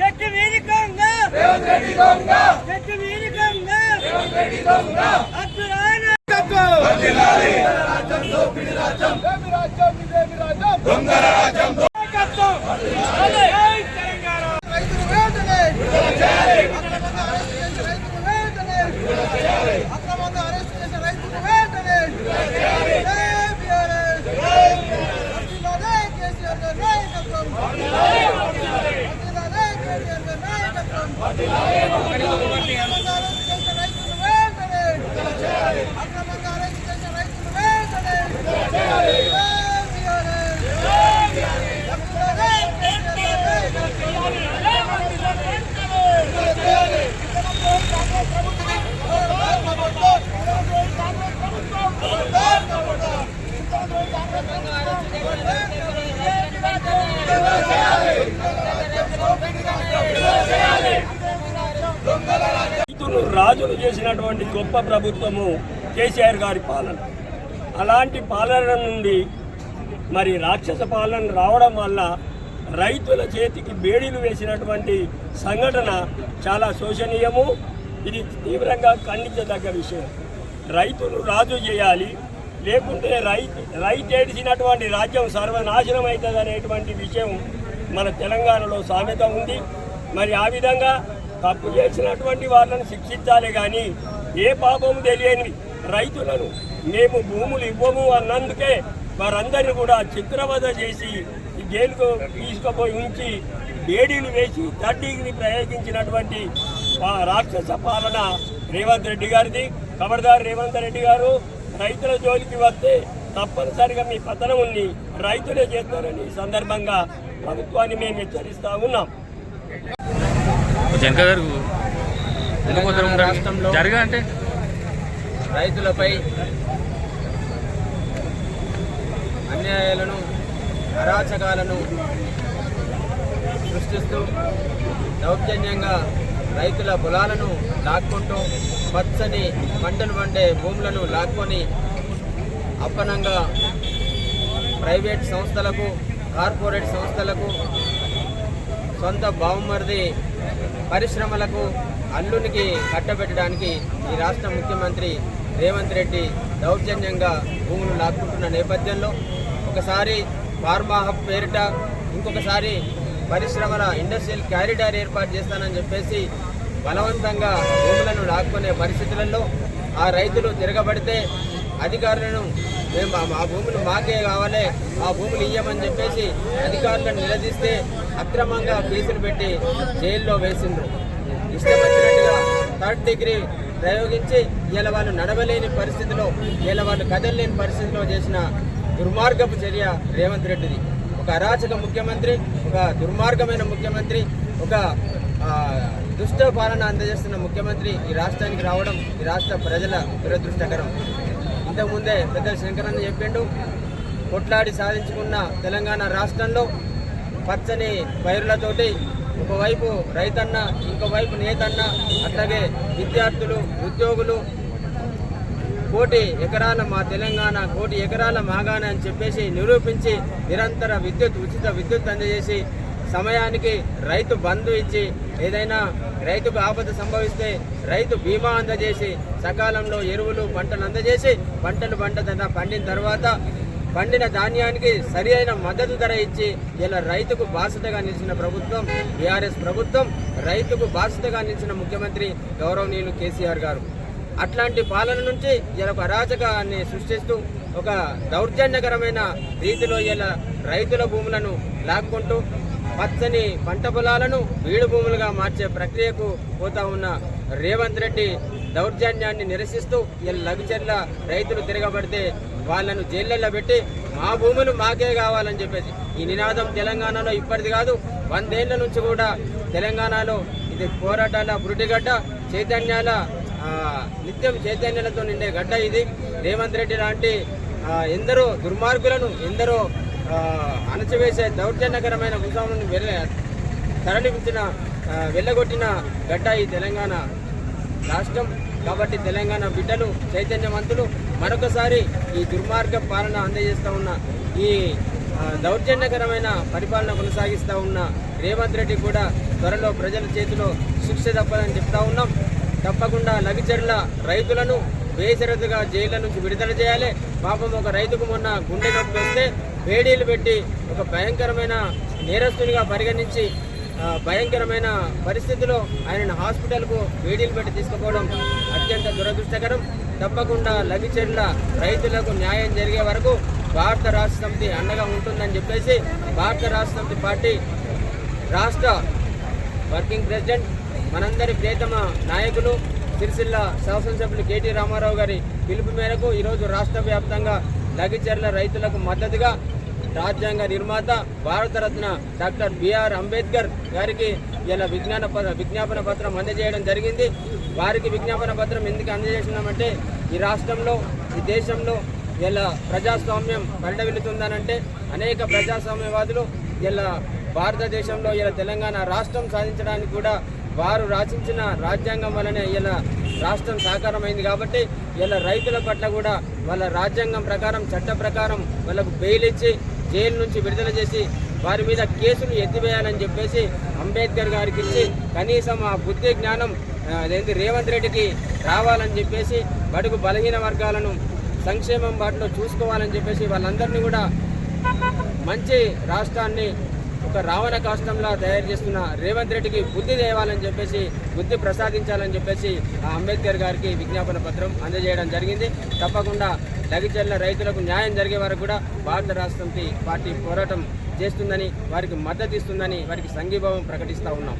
రెడ్డి కొంగ రేవంత్ రెడ్డి రైతులు రాజులు చేసినటువంటి గొప్ప ప్రభుత్వము కేసీఆర్ గారి పాలన. అలాంటి పాలన నుండి మరి రాక్షస పాలన రావడం వల్ల రైతుల చేతికి బేడీలు వేసినటువంటి సంఘటన చాలా శోచనీయము ఇది తీవ్రంగా ఖండించదగ్గ విషయం. రైతులు రాజు చేయాలి లేకుంటే రైతు రైతు ఏడిచినటువంటి రాజ్యం సర్వనాశనం అవుతుంది అనేటువంటి విషయం మన తెలంగాణలో సామెత ఉంది. మరి ఆ విధంగా తప్పు చేసినటువంటి వాళ్ళని శిక్షించాలి కానీ ఏ పాపము తెలియని రైతులను మేము భూములు ఇవ్వము అన్నందుకే వారందరిని కూడా చిత్రవద చేసి జైలుకు తీసుకుపోయి ఉంచి బేడీలు వేసి తడ్డీని ప్రయోగించినటువంటి రాక్షస పాలన రేవంత్ రెడ్డి గారిది. ఖబర్దార్ రేవంత్ రెడ్డి గారు రైతుల జోలికి వస్తే తప్పనిసరిగా మీ పతనముని రైతులే చేస్తారని ఈ సందర్భంగా ప్రభుత్వాన్ని మేము హెచ్చరిస్తా ఉన్నాం. జనక గారు జరగా అంటే? రైతులపై అన్యాయాలను అరాచకాలను సృష్టిస్తూ దౌర్జన్యంగా రైతుల పొలాలను లాక్కుంటూ పచ్చని పంటలు పండే భూములను లాక్కొని అప్పనంగా ప్రైవేట్ సంస్థలకు కార్పొరేట్ సంస్థలకు సొంత బావుమరిది పరిశ్రమలకు అల్లునికి కట్టబెట్టడానికి ఈ రాష్ట్ర ముఖ్యమంత్రి రేవంత్ రెడ్డి దౌర్జన్యంగా భూములు లాక్కుంటున్న నేపథ్యంలో ఒకసారి ఫార్మా హబ్ పేరిట ఇంకొకసారి పరిశ్రమల ఇండస్ట్రియల్ క్యారిడార్ ఏర్పాటు చేస్తానని చెప్పేసి బలవంతంగా భూములను లాక్కునే పరిస్థితులలో ఆ రైతులు తిరగబడితే అధికారులను మేము మా- మా భూములు మాకే కావాలి ఆ భూములు ఇయ్యమని చెప్పేసి అధికారులను నిలదీస్తే అక్రమంగా కేసులు పెట్టి జైల్లో వేసిండ్రు. ఇష్టం థర్డ్ డిగ్రీ ప్రయోగించి ఇలా వాళ్ళు నడవలేని పరిస్థితిలో ఇలా వాళ్ళు కదలలేని పరిస్థితిలో చేసిన దుర్మార్గపు చర్య రేవంత్ రెడ్డిది. ఒక అరాచక ముఖ్యమంత్రి ఒక దుర్మార్గమైన ముఖ్యమంత్రి ఒక దుష్ట పాలన అందజేస్తున్న ముఖ్యమంత్రి ఈ రాష్ట్రానికి రావడం ఈ రాష్ట్ర ప్రజల దురదృష్టకరం. ఇంతకుముందే పెద్ద శంకరన్న చెప్పిండు. కొట్లాడి సాధించుకున్న తెలంగాణ రాష్ట్రంలో పచ్చని పైరులతోటి ఒకవైపు రైతన్న ఇంకోవైపు నేతన్న అట్లాగే విద్యార్థులు ఉద్యోగులు కోటి ఎకరాల మా తెలంగాణ కోటి ఎకరాల మాగాణ అని చెప్పేసి నిరూపించి నిరంతర విద్యుత్ ఉచిత విద్యుత్ అందజేసి సమయానికి రైతు బంధు ఇచ్చి ఏదైనా రైతుకు ఆపద సంభవిస్తే రైతు బీమా అందజేసి సకాలంలో ఎరువులు పంటలు అందజేసి పంటలు పంట పండిన తర్వాత పండిన ధాన్యానికి సరి అయిన మద్దతు ధర ఇచ్చి ఇలా రైతుకు బాధ్యతగా నిలిచిన ప్రభుత్వం బీఆర్ఎస్ ప్రభుత్వం రైతుకు బాధ్యతగా నిలిచిన ముఖ్యమంత్రి గౌరవనీయులు కేసీఆర్ గారు. అట్లాంటి పాలన నుంచి ఇలా ఒక అరాచకాన్ని సృష్టిస్తూ ఒక దౌర్జన్యకరమైన రీతిలో ఇలా రైతుల భూములను లాక్కుంటూ పచ్చని పంట పొలాలను బీడు భూములుగా మార్చే ప్రక్రియకు పోతా ఉన్న రేవంత్ రెడ్డి దౌర్జన్యాన్ని నిరసిస్తూ ఇలా లఘుచర్ల రైతులు తిరగబడితే వాళ్ళను జైళ్ళల్లో పెట్టి మా భూములు మాకే కావాలని చెప్పేసి. ఈ నినాదం తెలంగాణలో ఇప్పటిది కాదు వందేళ్ళ నుంచి కూడా తెలంగాణలో ఇది పోరాటాల పురిటిగడ్డ చైతన్యాల నిత్యం చైతన్యాలతో నిండే గడ్డ ఇది. రేవంత్ రెడ్డి లాంటి ఎందరో దుర్మార్గులను ఎందరో అణచివేసే దౌర్జన్యకరమైన భూస్వాములను వెళ్ళ తరలించిన వెళ్ళగొట్టిన గడ్డ ఈ తెలంగాణ రాష్ట్రం. కాబట్టి తెలంగాణ బిడ్డలు చైతన్యవంతులు మరొకసారి ఈ దుర్మార్గ పాలన అందజేస్తూ ఉన్న ఈ దౌర్జన్యకరమైన పరిపాలన కొనసాగిస్తూ ఉన్న రేవంత్ రెడ్డి కూడా త్వరలో ప్రజల చేతిలో శిక్ష తప్పదని చెప్తా ఉన్నాం. తప్పకుండా లగిచెర్ల రైతులను బేషరతుగా జైళ్ళ నుంచి విడుదల చేయాలి. పాపం ఒక రైతుకు మొన్న గుండె నొప్పి వస్తే వేడీలు పెట్టి ఒక భయంకరమైన నేరస్తునిగా పరిగణించి భయంకరమైన పరిస్థితిలో ఆయనను హాస్పిటల్కు వేడీలు పెట్టి తీసుకుపోవడం అత్యంత దురదృష్టకరం. తప్పకుండా లగిచెర్ల రైతులకు న్యాయం జరిగే వరకు భారత రాష్ట్ర సమితి అండగా ఉంటుందని చెప్పేసి భారత రాష్ట్ర సమితి పార్టీ రాష్ట్ర వర్కింగ్ ప్రెసిడెంట్ మనందరి ప్రియతమ నాయకులు సిరిసిల్ల శాసనసభ్యులు కేటీ రామారావు గారి పిలుపు మేరకు ఈరోజు రాష్ట్ర వ్యాప్తంగా లగిచర్ల రైతులకు మద్దతుగా రాజ్యాంగ నిర్మాత భారతరత్న డాక్టర్ బిఆర్ అంబేద్కర్ గారికి ఇలా విజ్ఞాన విజ్ఞాపన పత్రం అందజేయడం జరిగింది. వారికి విజ్ఞాపన పత్రం ఎందుకు అందజేసినామంటే ఈ రాష్ట్రంలో ఈ దేశంలో ఇలా ప్రజాస్వామ్యం పరిడవిల్లుతుందనంటే అనేక ప్రజాస్వామ్యవాదులు ఇలా భారతదేశంలో ఇలా తెలంగాణ రాష్ట్రం సాధించడానికి కూడా వారు రాసించిన రాజ్యాంగం వలనే ఇలా రాష్ట్రం సాకారమైంది కాబట్టి ఇలా రైతుల పట్ల కూడా వాళ్ళ రాజ్యాంగం ప్రకారం చట్ట ప్రకారం వాళ్ళకు బెయిల్ ఇచ్చి జైలు నుంచి విడుదల చేసి వారి మీద కేసులు ఎత్తివేయాలని చెప్పేసి అంబేద్కర్ గారికి ఇచ్చి కనీసం ఆ బుద్ధి జ్ఞానం అదేంటి రేవంత్ రెడ్డికి రావాలని చెప్పేసి బడుగు బలహీన వర్గాలను సంక్షేమం బాటలో చూసుకోవాలని చెప్పేసి వాళ్ళందరినీ కూడా మంచి రాష్ట్రాన్ని ఒక రావణ కాష్టంలా తయారు చేస్తున్న రేవంత్ రెడ్డికి బుద్ధి తేవాలని చెప్పేసి బుద్ధి ప్రసాదించాలని చెప్పేసి ఆ అంబేద్కర్ గారికి విజ్ఞాపన పత్రం అందజేయడం జరిగింది. తప్పకుండా లగిచెల్ల రైతులకు న్యాయం జరిగే వరకు కూడా భారత రాష్ట్రంకి పార్టీ పోరాటం చేస్తుందని వారికి మద్దతు ఇస్తుందని వారికి సంఘీభావం ప్రకటిస్తూ ఉన్నాం.